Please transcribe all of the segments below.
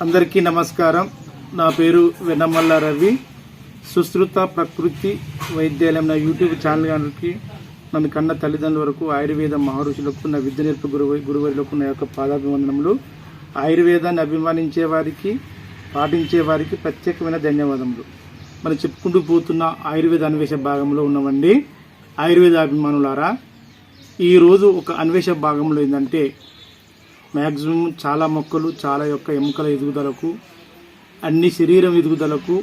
అందరికీ నమస్కారం. నా పేరు వెన్నమల్ల రవి. సుశ్రుత ప్రకృతి వైద్యాలయం నా యూట్యూబ్ ఛానల్కి నన్ను కన్న తల్లిదండ్రుల వరకు ఆయుర్వేద మహర్షులకు నా విద్య నేర్పు గురువు గురువులకు నా యొక్క పాదాభివందనములు. ఆయుర్వేదాన్ని అభిమానించే వారికి పాటించే వారికి ప్రత్యేకమైన ధన్యవాదములు. మనం చెప్పుకుంటూ పోతున్న ఆయుర్వేద అన్వేష భాగంలో ఉన్నవండి ఆయుర్వేద అభిమానులారా ఈరోజు ఒక అన్వేష భాగంలో ఏంటంటే మ్యాక్సిమం చాలా మొక్కలు చాలా యొక్క ఎముకల ఎదుగుదలకు అన్ని శరీరం ఎదుగుదలకు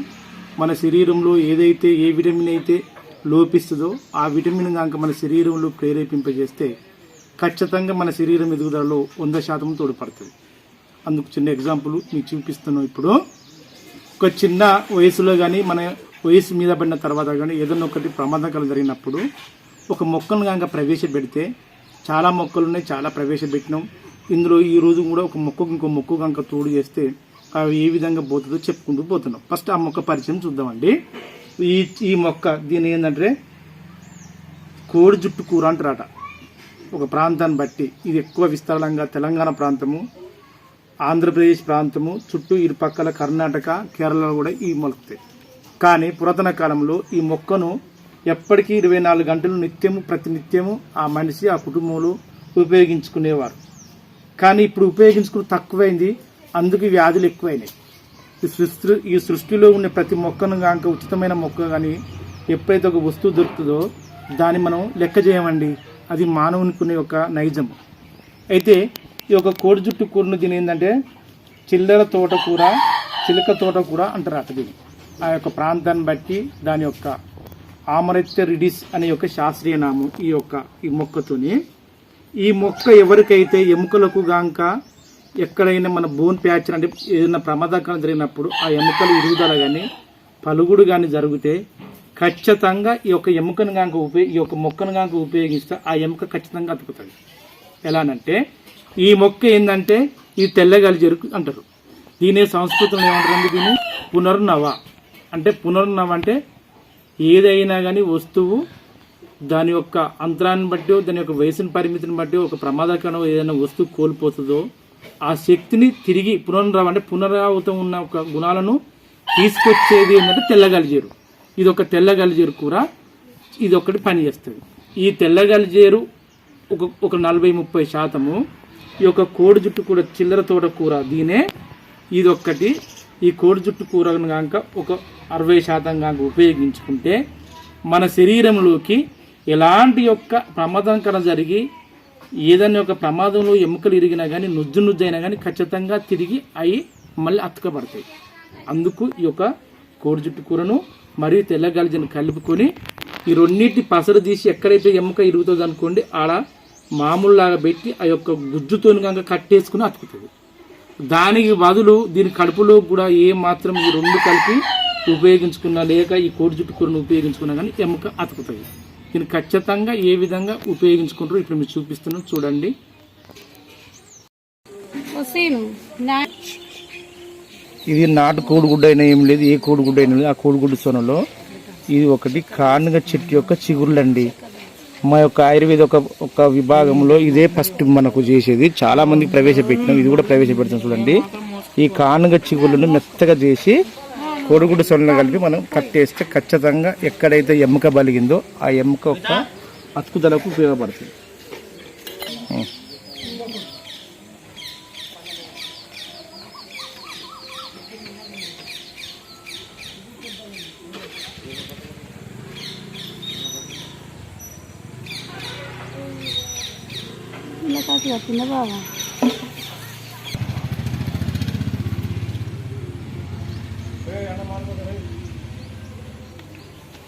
మన శరీరంలో ఏదైతే ఏ విటమిన్ అయితే లోపిస్తుందో ఆ విటమిన్ కనుక మన శరీరంలో ప్రేరేపింపజేస్తే ఖచ్చితంగా మన శరీరం ఎదుగుదలలో వంద శాతం తోడ్పడుతుంది. అందుకు చిన్న ఎగ్జాంపుల్ మీకు చూపిస్తున్నాం ఇప్పుడు. ఒక చిన్న వయసులో కానీ మన వయసు మీద పడిన తర్వాత కానీ ఏదైనా ఒకటి ప్రమాదకరం జరిగినప్పుడు ఒక మొక్కను కనుక ప్రవేశపెడితే చాలా మొక్కలు ఉన్నాయి చాలా ప్రవేశపెట్టినాం. ఇందులో ఈ రోజు కూడా ఒక మొక్కకు ఇంకో మొక్క కనుక తోడు చేస్తే అవి ఏ విధంగా పోతుందో చెప్పుకుంటూ పోతున్నాం. ఫస్ట్ ఆ మొక్క పరిచయం చూద్దామండి. ఈ ఈ మొక్క దీని ఏంటంటే కోడి జుట్టు కూర అంటారట. ఒక ప్రాంతాన్ని బట్టి ఇది ఎక్కువ విస్తారంగా తెలంగాణ ప్రాంతము ఆంధ్రప్రదేశ్ ప్రాంతము చుట్టూ ఇరు పక్కల కర్ణాటక కేరళలో కూడా ఈ మొలుకుతాయి కానీ పురాతన కాలంలో ఈ మొక్కను ఎప్పటికీ ఇరవై నాలుగు గంటలు నిత్యము ప్రతి నిత్యము ఆ మనిషి ఆ కుటుంబంలో ఉపయోగించుకునేవారు. కానీ ఇప్పుడు ఉపయోగించుకుని తక్కువైంది. అందుకు వ్యాధులు ఎక్కువైనాయి. ఈ సృష్టి ఈ సృష్టిలో ఉన్న ప్రతి మొక్కను కాక ఉచితమైన మొక్క కానీ ఎప్పుడైతే ఒక వస్తువు దొరుకుతుందో దాన్ని మనం లెక్క చేయమండి. అది మానవునికి ఒక నైజం. అయితే ఈ యొక్క కోడి జుట్టు కూరను దీని ఏంటంటే చిల్లర తోటకూర చిలక తోటకూర అంటారు అట దీన్ని ఆ యొక్క ప్రాంతాన్ని బట్టి దాని యొక్క ఆమరత్య రిడిస్ అనే యొక్క శాస్త్రీయ నామం ఈ యొక్క ఈ మొక్కతోని ఈ మొక్క ఎవరికైతే ఎముకలకు గాంక ఎక్కడైనా మన బోన్ ప్యాచ్ అంటే ఏదైనా ప్రమాదకరం జరిగినప్పుడు ఆ ఎముకలు ఇరుగుదల కానీ పలుగుడు కానీ జరిగితే ఖచ్చితంగా ఈ యొక్క ఎముకను గాంక ఉపయోగ ఈ యొక్క మొక్కను గాంక ఉపయోగిస్తే ఆ ఎముక ఖచ్చితంగా అతుకుతుంది. ఎలానంటే ఈ మొక్క ఏంటంటే ఈ తెల్లగాలి జరుగు అంటారు. దీనే సంస్కృతంలో ఏమంటారండి దీన్ని? పునర్నవ. అంటే పునర్నవ అంటే ఏదైనా కానీ వస్తువు దాని యొక్క అంతరాన్ని బట్టి దాని యొక్క వయసుని పరిమితిని బట్టి ఒక ప్రమాదకరం ఏదైనా వస్తువు కోల్పోతుందో ఆ శక్తిని తిరిగి పునరావ అంటే పునరావృతం ఉన్న ఒక గుణాలను తీసుకొచ్చేది ఏంటంటే తెల్లగలిజేరు. ఇది ఒక తెల్లగలిజేరు కూర ఇది ఒకటి పని చేస్తుంది ఈ తెల్లగలిజేరు ఒక ఒక నలభై ముప్పై శాతము ఈ యొక్క కోడి జుట్టు కూర చిల్లర తోట కూర దీనే ఇది ఒక్కటి ఈ కోడి జుట్టు కూరను కాక ఒక అరవై శాతం కాక ఉపయోగించుకుంటే మన శరీరంలోకి ఎలాంటి యొక్క ప్రమాదం కన్నా జరిగి ఏదైనా ఒక ప్రమాదంలో ఎముకలు ఇరిగినా కానీ నుజ్జు నుజ్జైనా అయినా కానీ ఖచ్చితంగా తిరిగి అవి మళ్ళీ అతకబడతాయి. అందుకు ఈ యొక్క కోడి జుట్టు కూరను మరియు తెల్ల గలిజను కలుపుకొని ఈ రెండింటి పసరు తీసి ఎక్కడైతే ఎముక ఇరుగుతుంది అనుకోండి ఆడ మామూలులాగా పెట్టి ఆ యొక్క గుజ్జుతో కనుక కట్టేసుకుని అతుకుతుంది. దానికి బదులు దీని కడుపులో కూడా ఏ మాత్రం ఈ రెండు కలిపి ఉపయోగించుకున్నా లేక ఈ కోడి జుట్టు కూరను ఉపయోగించుకున్నా కానీ ఎముక అతుకుతుంది. దీన్ని ఖచ్చితంగా ఏ విధంగా ఉపయోగించుకుంటారో ఇప్పుడు మీరు చూపిస్తున్నాం చూడండి. ఇది నాటు కోడిగుడ్డ అయినా ఏం లేదు ఏ కోడిగుడ్డ అయినా లేదు. ఆ కోడిగుడ్డు సొనలో ఇది ఒకటి కానుగ చెట్టు యొక్క చిగురులండి. మా యొక్క ఆయుర్వేద ఒక ఒక విభాగంలో ఇదే ఫస్ట్ మనకు చేసేది. చాలా మందికి ప్రవేశపెట్టినాం. ఇది కూడా ప్రవేశపెడతాం చూడండి. ఈ కానుగ చిగురులను మెత్తగా చేసి కోడిగుడ్డు సొన్న కలిపి మనం కట్టేస్తే ఖచ్చితంగా ఎక్కడైతే ఎముక బలిగిందో ఆ ఎముక యొక్క అతుకుదలకు ఉపయోగపడుతుంది. ఇలా బాబా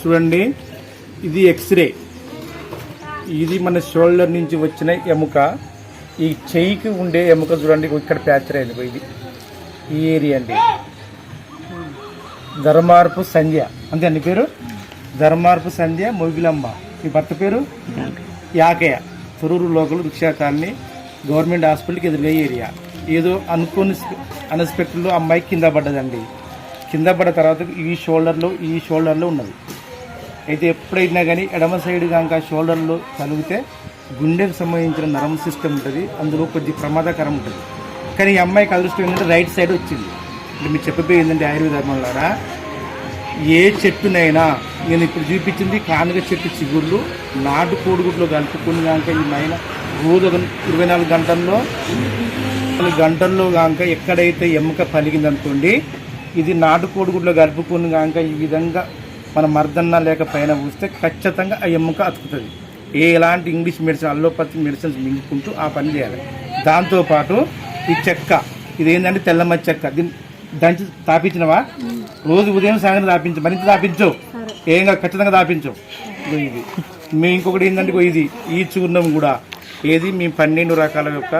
చూడండి. ఇది ఎక్స్రే ఇది మన షోల్డర్ నుంచి వచ్చిన ఎముక. ఈ చెయ్యికి ఉండే ఎముక చూడండి ఇక్కడ ప్యాచర్ అయింది ఇది. ఈ ఏరియా అండి. ధర్మార్పు సంధ్య. అంతే అండి పేరు? ధర్మార్పు సంధ్య మొగిలమ్మ ఈ భర్త పేరు? Yakaiah. Thorrur local rickshaw colony government హాస్పిటల్కి ఎదురుగా ఏరియా. ఏదో అనుకోని అన్ఎక్స్పెక్టెడ్లో అమ్మాయి కింద పడ్డదండి. కింద పడ్డ తర్వాత ఈ షోల్డర్లో ఈ షోల్డర్లో ఉన్నది. అయితే ఎప్పుడైనా కానీ ఎడమ సైడ్ కనుక షోల్డర్లో కలిగితే గుండెకు సంబంధించిన నరం సిస్టమ్ ఉంటుంది. అందులో కొద్ది ప్రమాదకరం ఉంటుంది. కానీ ఈ అమ్మాయికి అదృష్టం ఏంటంటే రైట్ సైడ్ వచ్చింది. అంటే మీరు చెప్పబోయే ఏంటంటే ఆయుర్వేద ఏ చెట్టునైనా నేను ఇప్పుడు చూపించింది కానుక చెట్టు చిగుళ్ళు నాటు కోడిగుడ్లు కలుపుకుని కనుక ఈ మైన రోజు ఇరవై నాలుగు గంటల్లో నాలుగు గంటల్లో కనుక ఎక్కడైతే ఎముక పలిగిందనుకోండి ఇది నాటు కోడిగుడ్లో కలుపుకుని కనుక ఈ విధంగా మన మర్దన్న లేక పైన పూస్తే ఖచ్చితంగా ఆ ఎముక అతుకుతుంది. ఏ ఎలాంటి ఇంగ్లీష్ మెడిసిన్ అల్లోపతి మెడిసిన్స్ మింగుకుంటూ ఆ పని చేయాలి. దాంతోపాటు ఈ చెక్క ఇది ఏంటంటే తెల్లమచ్చి చెక్క. దీన్ని దంచి తాపించినవా? రోజు ఉదయం సాయంత్రం తాపించు మరింత తాపించు. ఏం కాదు ఖచ్చితంగా తాపించు. ఇది. మీ ఇంకొకటి ఏంటంటే ఇది. ఈ చూర్ణం కూడా. ఏది? మీ పన్నెండు రకాల యొక్క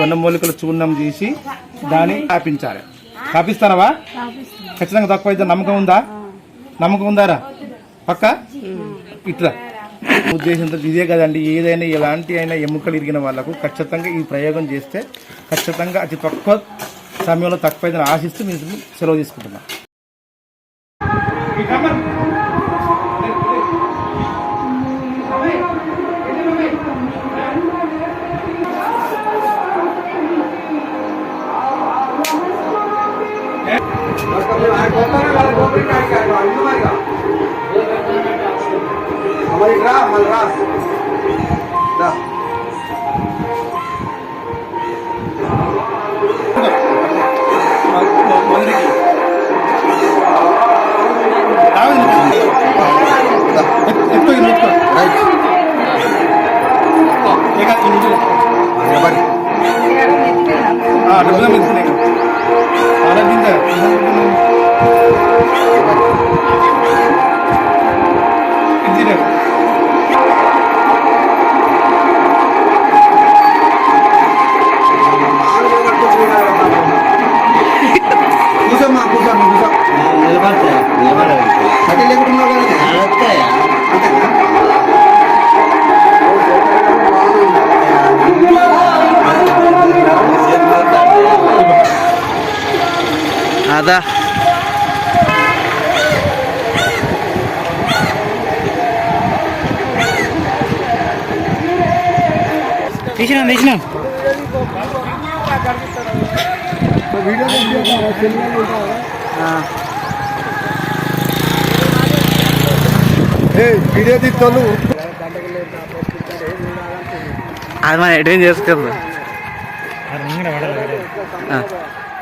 వనమూలికల చూర్ణం తీసి దాన్ని తాపించాలి. తాపిస్తానవా? తాపిస్తాను. ఖచ్చితంగా తక్కువ అయితే నమ్మకం ఉందా? నమ్మకం ఉందారా? పక్క? ఇట్లా. ఉద్దేశంతో ఇదే కదండి ఏదైనా ఎలాంటి అయినా ఎముకలు ఇరిగిన వాళ్ళకు ఖచ్చితంగా ఈ ప్రయోగం చేస్తే ఖచ్చితంగా అతి తక్కువ సమయంలో తక్కువ అయితే ఆశిస్తూ మీరు సెలవు తీసుకుంటున్నా. మరి రా మళ్ళీ రా రా అదా తీసినా తీసినా. వీడియో తీసుకోళ్ళు అది మనం ఎటేం చేసుకోదు.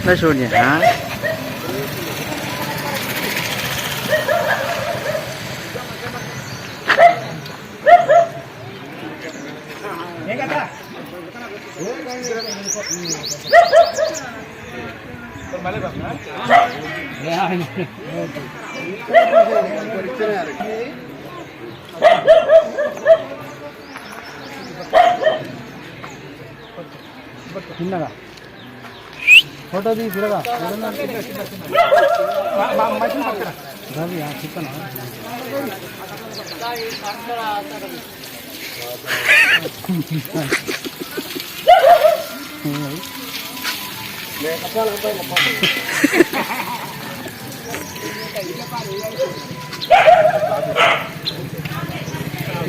కింద పెట్టుకోండి చూడండి చిన్నగా ఫోటో తీసి తిరగా రవి చిక్కనా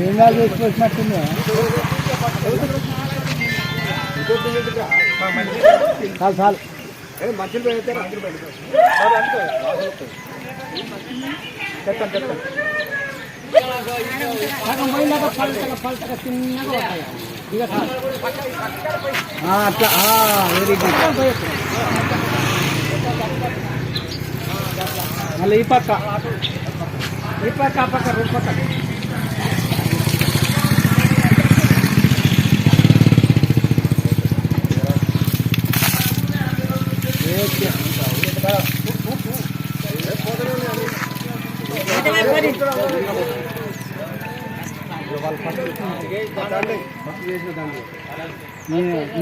ఏం కాదు వచ్చినట్టుంది చాలు చాలు మంచిలు పెడితే మంచిలు పెడతారు చెప్తాను చెప్తాను. సగం పోయినాక పలసగా పలసగా చిన్నగా ఉంటాయి ఇక అట్లా వెరీ గుడ్. మళ్ళీ ఈ పక్క. ఈ పక్క ఆ పక్క రెండు కదా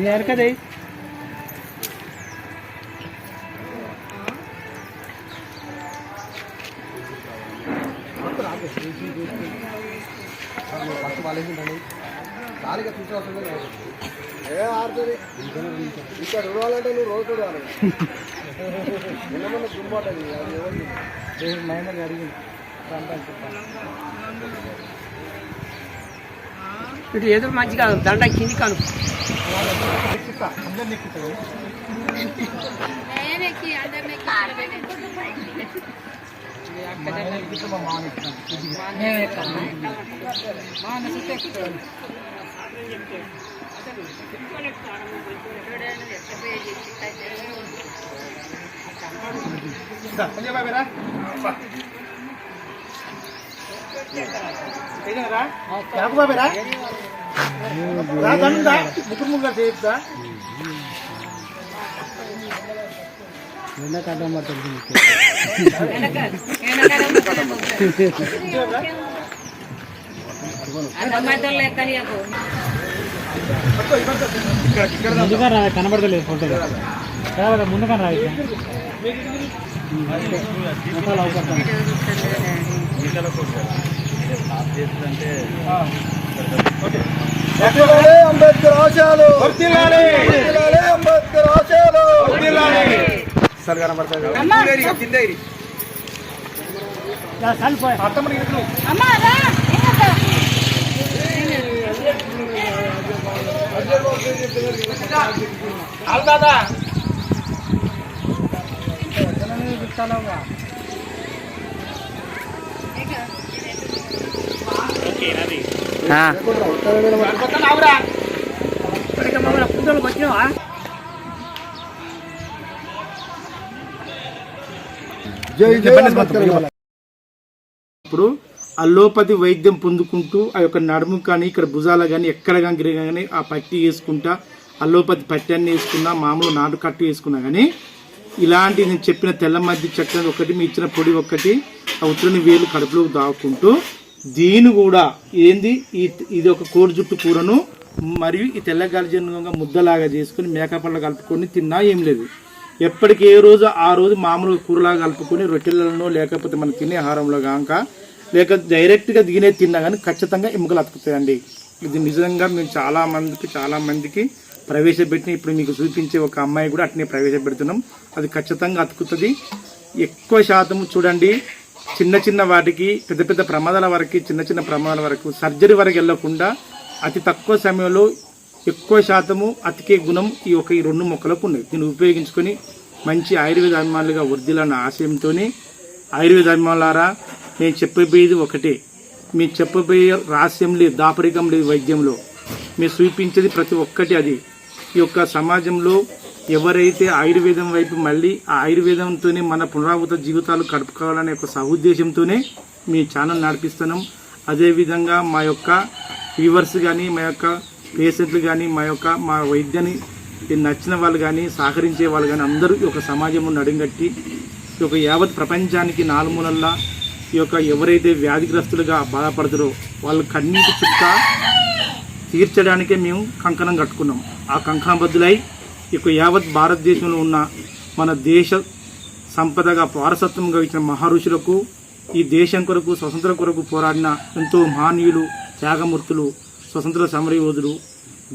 ఎరకదే ఫస్ట్ వాళ్ళేసిందండి ఖాళీగా చూసుకోవాల్సిందే ఏ ఆడుతుంది ఇక్కడ చూడాలంటే నువ్వు రోజు చూడాలి నిన్న దుమ్మాటది అది ఎవరు మహేందర్ అడిగింది ఇటు ఎదురు మంచి కాదు దండ కింది కాను. అందరినీ ఎక్కుతావు నేనెక్కి అందరిని సంజయ్ బాబు రా. రా యాకు బాబు రా రా దండా ముగ్గురు ముగ్గురు చేద్దా ఎండాకాలం పడుతుంది ముందుగా రా కనబడతలేదు ఫోటో కావాలి ముందుగా రా అంబేద్కర్ ఆశయాలు వర్ధిల్లాలి అంబేద్కర్ ఆశయాలు సరిగా కనబడుతుంది ఇప్పుడు అల్లోపతి వైద్యం పొందుకుంటూ ఆ యొక్క నడుము కానీ ఇక్కడ భుజాల కానీ ఎక్కడ కానీ కానీ ఆ పట్టి వేసుకుంటా అల్లోపతి పట్టి అన్ని వేసుకున్నా మామూలు నాటు కట్టు వేసుకున్నా కానీ ఇలాంటి నేను చెప్పిన తెల్ల మధ్య చక్కెర ఒకటి మీ ఇచ్చిన పొడి ఒకటి ఆ ఉత్తరని వేలు కడుపులోకి దాక్కుంటూ దీని కూడా ఏంది? ఈ ఇది ఒక కోడి జుట్టు కూరను మరియు ఈ తెల్ల గర్జనంగా ముద్దలాగా చేసుకుని మేకపళ్ళ కలుపుకొని తిన్నా ఏం లేదు. ఎప్పటికి ఏ రోజు ఆ రోజు మామూలుగా కూరలాగా కలుపుకొని రొట్టెలను లేకపోతే మనం తినే ఆహారంలో కాక లేక డైరెక్ట్గా దిగినే తిన్నా కానీ ఖచ్చితంగా ఎముకలు అతుకుతాయండి. ఇది నిజంగా మేము చాలామందికి చాలామందికి ప్రవేశపెట్టిన ఇప్పుడు మీకు చూపించే ఒక అమ్మాయి కూడా అట్నే ప్రవేశపెడుతున్నాం. అది ఖచ్చితంగా అతుకుతుంది. ఎక్కువ శాతం చూడండి చిన్న చిన్న వాటికి పెద్ద పెద్ద ప్రమాదాల వరకు చిన్న చిన్న ప్రమాదాల వరకు సర్జరీ వరకు వెళ్ళకుండా అతి తక్కువ సమయంలో ఎక్కువ శాతము అతికే గుణం ఈ ఒక ఈ రెండు మొక్కలకు ఉన్నాయి దీన్ని ఉపయోగించుకొని మంచి ఆయుర్వేద అభిమానులుగా వర్ధిల్లన్న ఆశయంతోనే ఆయుర్వేద అభిమానులారా నేను చెప్పబోయేది ఒకటే. మీరు చెప్పబోయే రహస్యం లేదు దాపరికం లేదు వైద్యంలో. మీరు చూపించేది ప్రతి ఒక్కటి అది. ఈ యొక్క సమాజంలో ఎవరైతే ఆయుర్వేదం వైపు మళ్ళీ ఆ ఆయుర్వేదంతోనే మన పునరావృత జీవితాలు గడుపుకోవాలనే ఒక సహుద్దేశంతోనే మీ ఛానల్ నడిపిస్తున్నాం. అదేవిధంగా మా యొక్క వ్యూవర్స్ కానీ మా యొక్క పేషెంట్లు కానీ మా యొక్క మా వైద్యాన్ని నచ్చిన వాళ్ళు కానీ సహకరించే వాళ్ళు కానీ అందరూ ఈ యొక్క సమాజంలో నడుంగట్టి ఈ యొక్క యావత్ ప్రపంచానికి నాలుమూలల్లా ఈ యొక్క ఎవరైతే వ్యాధిగ్రస్తులుగా బాధపడతారో వాళ్ళ కన్నీటి చుక్క తీర్చడానికే మేము కంకణం కట్టుకున్నాం. ఆ కంకణబద్దులై ఈ యావత్ భారతదేశంలో ఉన్న మన దేశ సంపదగా వారసత్వంగా ఇచ్చిన మహర్షులకు ఈ దేశం కొరకు స్వతంత్ర కొరకు పోరాడిన ఎంతో మహనీయులు త్యాగమూర్తులు స్వతంత్ర సమరయోధులు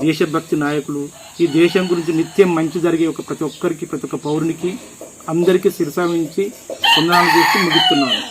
దేశభక్తి నాయకులు ఈ దేశం గురించి నిత్యం మంచి జరిగే ఒక ప్రతి ఒక్కరికి ప్రతి ఒక్క పౌరునికి అందరికీ శిరసావించి వందనాలు చేస్తూ ముగిస్తున్నాను.